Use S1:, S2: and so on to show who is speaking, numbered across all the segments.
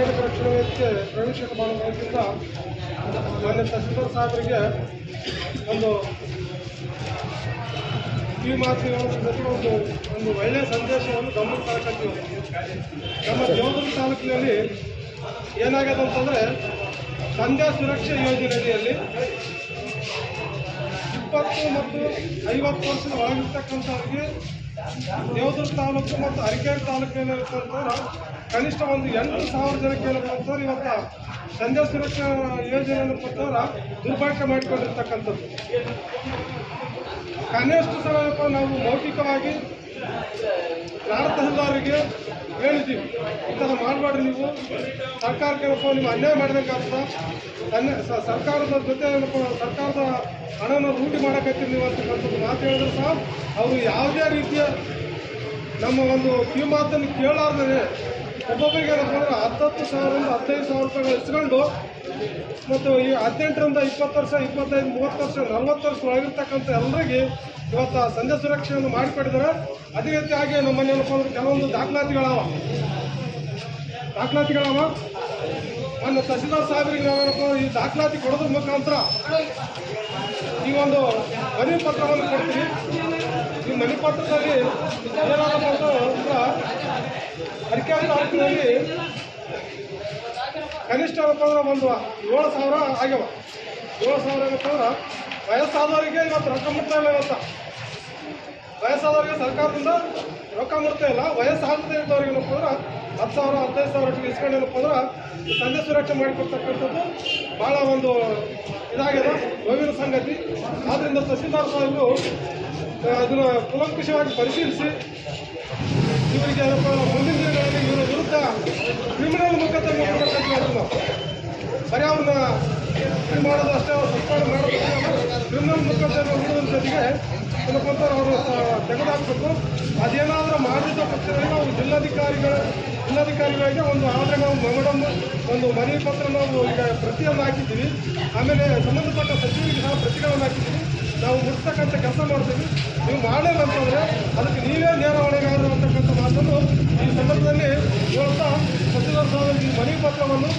S1: ಕರ್ನಾಟಕ ರಕ್ಷಣಾ ವೇದಿಕೆ ಪ್ರವೇಶ ಮೂಲಕ ಮಾನ್ಯ ತಹಸೀಲ್ದಾರ್ ಸಾಹೇಬರಿಗೆ ಒಂದು ಈ ಮಾತುಗಳನ್ನು ಜೊತೆ ಒಂದು ಒಂದು ಒಳ್ಳೆಯ ಸಂದೇಶವನ್ನು ಗಮನ ತರಕತ್ತೀವಿ ನಮ್ಮ ದೇವದುರ್ಗ ತಾಲೂಕಿನಲ್ಲಿ ಏನಾಗಿದೆ ಅಂತಂದರೆ ಸಂಧ್ಯಾ ಸುರಕ್ಷಾ ಯೋಜನೆಯಲ್ಲಿ ಇಪ್ಪತ್ತು ಮತ್ತು ಐವತ್ತು ವರ್ಷದ ಒಳಗಿರ್ತಕ್ಕಂಥವ್ರಿಗೆ ದೇವದುರ್ಗ ತಾಲೂಕು ಮತ್ತು ಅರಕೇರಿ ತಾಲೂಕಿನಲ್ಲಿರ್ತಕ್ಕಂಥವ್ರು ಕನಿಷ್ಠ ಒಂದು ಎಂಟು ಸಾವಿರ ಜನಕ್ಕೆ ಏನಪ್ಪ ಇವತ್ತು ಸಂಜೆ ಸುರಕ್ಷಾ ಯೋಜನೆಯನ್ನು ಕೊಟ್ಟವರ ದುರ್ಬಳಕೆ ಮಾಡಿಕೊಂಡಿರ್ತಕ್ಕಂಥದ್ದು. ಕನಿಷ್ಠ ಸಮಯಪ್ಪ ನಾವು ಮೌಖಿಕವಾಗಿ ನಾಡ ತಹಸೀಲ್ದಾರಿಗೆ ಹೇಳಿದ್ದೀವಿ. ಥರ ಮಾಡಬೇಡ್ರಿ ನೀವು. ಸರ್ಕಾರಕ್ಕೆ ಏನಪ್ಪ ನೀವು ಅನ್ಯಾಯ ಮಾಡಬೇಕಾಗ್ತದೆ. ಅನ್ಯ ಸರ್ಕಾರದ ಜೊತೆ ಏನಪ್ಪ ಸರ್ಕಾರದ ಹಣವನ್ನು ಲೂಟಿ ಮಾಡೋಕ್ಕಾಗ್ತೀವಿ ನೀವು ಅಂತಕ್ಕಂಥದ್ದು ಮಾತು ಹೇಳಿದ್ರು ಸಹ ಅವರು ಯಾವುದೇ ರೀತಿಯ ನಮ್ಮ ಒಂದು ಕಿವಿಮಾತನ್ನು ಕೇಳಾರ್ದೇ ಒಬ್ಬೊಬ್ಬರಿಗೆ ಅಂದ್ರೆ ಹತ್ತತ್ತು ಸಾವಿರದಿಂದ ಹದಿನೈದು ಸಾವಿರ ರೂಪಾಯಿಗಳು ಇಸ್ಕೊಂಡು ಮತ್ತು ಈ ಹದಿನೆಂಟರಿಂದ ಇಪ್ಪತ್ತು ವರ್ಷ, ಇಪ್ಪತ್ತೈದು, ಮೂವತ್ತು ವರ್ಷ, ನಲ್ವತ್ತು ವರ್ಷ ಒಳಗಿರ್ತಕ್ಕಂಥ ಎಲ್ಲರಿಗೆ ಇವತ್ತು ಸಂಧ್ಯಾ ಸುರಕ್ಷೆಯನ್ನು ಮಾಡಿಕೊಟ್ಟಿದ್ದಾರೆ. ಅದೇ ರೀತಿಯಾಗಿ ನಮ್ಮ ಏನಪ್ಪ ಅಂದ್ರೆ ಕೆಲವೊಂದು ದಾಖಲಾತಿಗಳವ. ದಾಖಲಾತಿಗಳವ. ನನ್ನ ತಹಸೀಲ್ದಾರ್ ಸಾಹೇಬರಿಗೆ ನಾವೇನಪ್ಪ ಈ ದಾಖಲಾತಿ ಕೊಡೋದ್ರ ಮುಖಾಂತರ ಈ ಒಂದು ಮನೆ ಪತ್ರವನ್ನು ಕೊಡ್ತೀವಿ. ಈ ಮನೆ ಪತ್ರದಲ್ಲಿ ಏನಾದಪ್ಪ ಅಂತಂದ್ರೆ ಅಡಿಕೆ ತಾಲೂಕಿನಲ್ಲಿ ಕನಿಷ್ಠ ಏನಪ್ಪ ಅಂದ್ರೆ ಒಂದು ಏಳು ಸಾವಿರ ಆಗ್ಯಾವ. ಏಳು ಸಾವಿರ ಅಂದ್ರೆ ವಯಸ್ಸಾದವರಿಗೆ ಇವತ್ತು ರೊಕ್ಕ ಮುಟ್ತಾ ಇಲ್ಲ ಇವತ್ತು. ವಯಸ್ಸಾದವರಿಗೆ ಸರ್ಕಾರದಿಂದ ರೊಕ್ಕ ಮುಟ್ತಾ ಇಲ್ಲ. ವಯಸ್ಸಾಗದೇ ಇದ್ದವ್ರಿಗೆ ಏನಪ್ಪ ಅಂದ್ರೆ ಹತ್ತು ಸಾವಿರ, ಹದಿನೈದು ಸಾವಿರ ಒಟ್ಟಿಗೆ ಇಸ್ಕೊಂಡು ಏನಪ್ಪ ಅಂದ್ರೆ ಸಂಧ್ಯಾ ಸುರಕ್ಷೆ ಮಾಡಿಕೊಡ್ತಕ್ಕಂಥದ್ದು ಭಾಳ ಒಂದು ಇದಾಗಿದೆ ನೋವಿನ ಸಂಗತಿ. ಆದ್ದರಿಂದ ತಹಸೀಲ್ದಾರ್ ಸಾಹೇಬರು ಅದನ್ನು ಕುಲಂಕುಷವಾಗಿ ಪರಿಶೀಲಿಸಿ ಇವರಿಗೆ ಮುಂದಿನ ದಿನಗಳಲ್ಲಿ ಇವರ ವಿರುದ್ಧ ಕ್ರಿಮಿನಲ್ ಮೊಕದ್ದಮೆ ಮಾಡಬೇಕು ಬರೀ ಅವ್ರನ್ನ ಇದು ಮಾಡೋದು ಅಷ್ಟೇ ಸಸ್ಪೆಂಡ್ ಮಾಡೋದು ಕ್ರಿಮಿನಲ್ ಮೊಕದ್ದಮೆ ಹೂಡೋದ್ರ ಜೊತೆಗೆ ಕೆಲವೊಂದರ ಅವರು ತೆಗೆದುಹಾಕಬೇಕು ಅದೇನಾದರೂ ಮಾಡಿದ ಪಕ್ಷದಲ್ಲಿ ನಾವು ಜಿಲ್ಲಾಧಿಕಾರಿಗಳ ಜಿಲ್ಲಾಧಿಕಾರಿಗಳಿಗೆ ಒಂದು ಆದರೆ ನಾವು ಮೆಮೊಡಮ್ ಒಂದು ಮನವಿ ಪತ್ರ ನಾವು ಈಗ ಪ್ರತಿಯನ್ನು ಹಾಕಿದ್ದೀವಿ. ಆಮೇಲೆ ಸಂಬಂಧಪಟ್ಟ ಸಚಿವರಿಗೆ ನಾವು ಪ್ರತಿಗಳನ್ನು ಹಾಕಿದ್ದೀವಿ. ನಾವು ಮುಟ್ತಕ್ಕಂಥ ಕೆಲಸ ಮಾಡ್ತೀವಿ. ನೀವು ಮಾಡಲಿಲ್ಲ ಅಂತಂದರೆ ಅದಕ್ಕೆ ನೀವೇ ನೇರ ಈ ಸಂದರ್ಭದಲ್ಲಿ ಹೇಳ್ತಾ ಸಚಿವರ ಈ ಮನವಿ ಪತ್ರವನ್ನು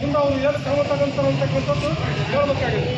S1: ಮುಂದೆ ಅವರು ಏನು ಕ್ರಮ ತಗೊಂತಾರೆ ಅಂತಕ್ಕಂಥದ್ದು ಹೇಳಬೇಕಾಗಿದೆ.